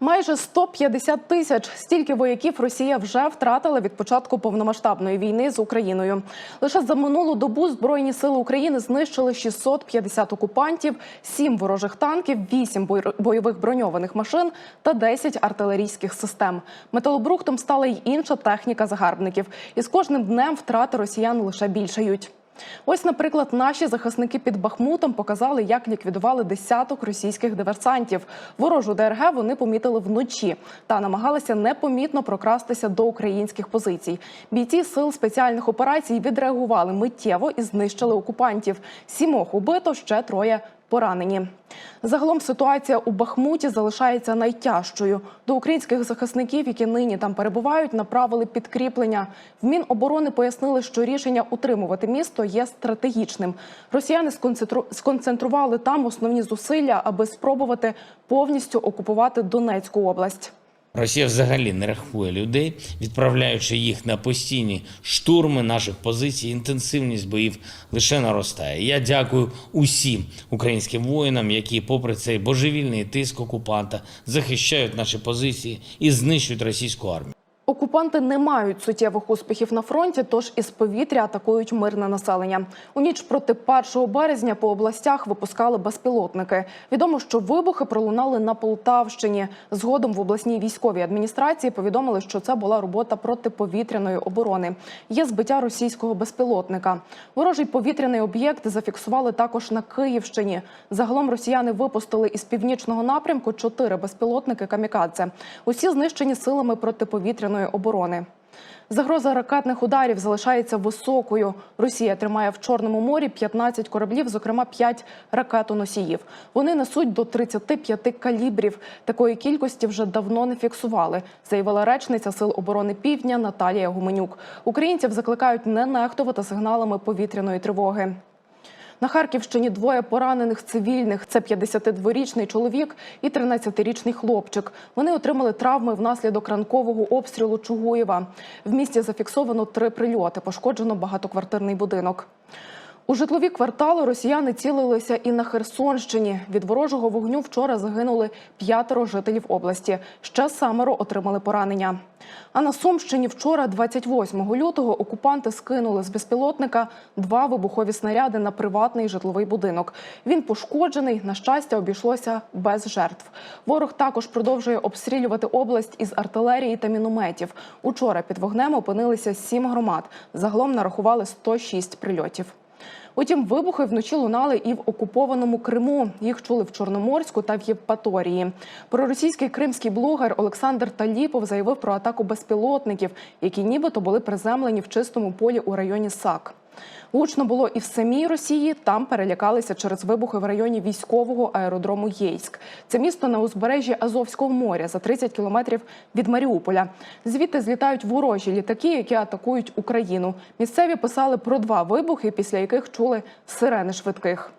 Майже 150 тисяч стільки вояків Росія вже втратила від початку повномасштабної війни з Україною. Лише за минулу добу збройні сили України знищили 650 окупантів, 7 ворожих танків, 8 бой- бойових броньованих машин та 10 артилерійських систем. Металобрухтом стала й інша техніка загарбників. І з кожним днем втрати росіян лише більшають. Ось, наприклад, наші захисники під Бахмутом показали, як ліквідували десяток російських диверсантів. Ворожу ДРГ вони помітили вночі та намагалися непомітно прокрастися до українських позицій. Бійці сил спеціальних операцій відреагували миттєво і знищили окупантів. Сімох убито, ще троє поранені. Загалом ситуація у Бахмуті залишається найтяжчою. До українських захисників, які нині там перебувають, направили підкріплення. В Міноборони пояснили, що рішення утримувати місто є стратегічним. Росіяни сконцентру- сконцентрували там основні зусилля, аби спробувати повністю окупувати Донецьку область. Росія взагалі не рахує людей, відправляючи їх на постійні штурми наших позицій. Інтенсивність боїв лише наростає. Я дякую усім українським воїнам, які, попри цей божевільний тиск окупанта, захищають наші позиції і знищують російську армію. Окупанти не мають суттєвих успіхів на фронті, тож із повітря атакують мирне населення. У ніч проти 1 березня по областях випускали безпілотники. Відомо, що вибухи пролунали на Полтавщині. Згодом в обласній військовій адміністрації повідомили, що це була робота протиповітряної оборони. Є збиття російського безпілотника. Ворожий повітряний об'єкт зафіксували також на Київщині. Загалом росіяни випустили із північного напрямку чотири безпілотники камікадзе. Усі знищені силами протиповітряної оборони. Загроза ракетних ударів залишається високою. Росія тримає в Чорному морі 15 кораблів, зокрема 5 ракетоносіїв. Вони несуть до 35 калібрів. Такої кількості вже давно не фіксували, заявила речниця Сил оборони Півдня Наталія Гуменюк. Українців закликають не нехтувати сигналами повітряної тривоги. На Харківщині двоє поранених цивільних. Це 52-річний чоловік і 13-річний хлопчик. Вони отримали травми внаслідок ранкового обстрілу Чугуєва. В місті зафіксовано три прильоти. Пошкоджено багатоквартирний будинок. У житлові квартали росіяни цілилися і на Херсонщині. Від ворожого вогню вчора загинули п'ятеро жителів області. Ще семеро отримали поранення. А на Сумщині вчора, 28 лютого, окупанти скинули з безпілотника два вибухові снаряди на приватний житловий будинок. Він пошкоджений. На щастя, обійшлося без жертв. Ворог також продовжує обстрілювати область із артилерії та мінометів. Учора під вогнем опинилися сім громад. Загалом нарахували 106 прильотів. Утім, вибухи вночі лунали і в окупованому Криму. Їх чули в Чорноморську та в Євпаторії. Проросійський кримський блогер Олександр Таліпов заявив про атаку безпілотників, які нібито були приземлені в чистому полі у районі САК. Гучно було і в самій Росії. Там перелякалися через вибухи в районі військового аеродрому Єйськ. Це місто на узбережжі Азовського моря за 30 кілометрів від Маріуполя. Звідти злітають ворожі літаки, які атакують Україну. Місцеві писали про два вибухи, після яких чули сирени швидких.